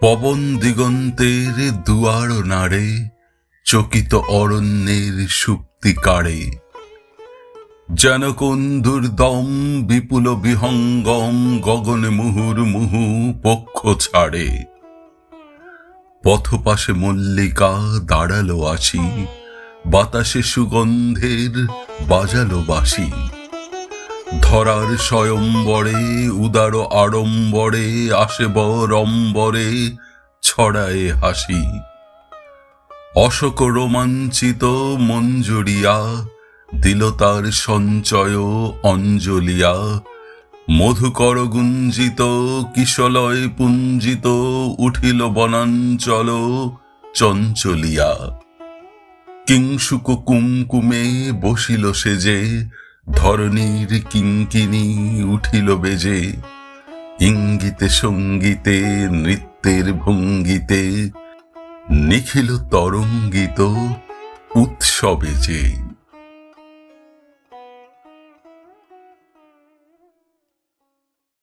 পবন দিগন্তের দুয়ার নাড়ে, চকিত অরণ্যের সুপ্তি কাড়ে। যেন কোন দুর্দম, বিপুল বিহঙ্গম, গগন মুহুর মুহু পক্ষ ছাড়ে। পথপাশে মল্লিকা দাঁড়াল আসি, বাতাসে সুগন্ধের বাজালো বাসি ধরার স্বয়ম্বরে, উদার আড়ম্বরে, আসে বরম্বরে, ছড়ায় হাসি। অশোক রোমাঞ্চিত মঞ্জুরিয়া, দিল তার সঞ্চয় অঞ্জলিয়া। মধুকর গুঞ্জিত, কিশলয় পুঞ্জিত, উঠিল বনাঞ্চল চঞ্চলিয়া। কিংশুক কুমকুমে বসিল সেজে ধরণীর কিঙ্কিনি উঠিল বেজে ইঙ্গিতে সঙ্গীতে নৃত্যের ভঙ্গিতে নিখিল তরঙ্গিত উৎসবে যে।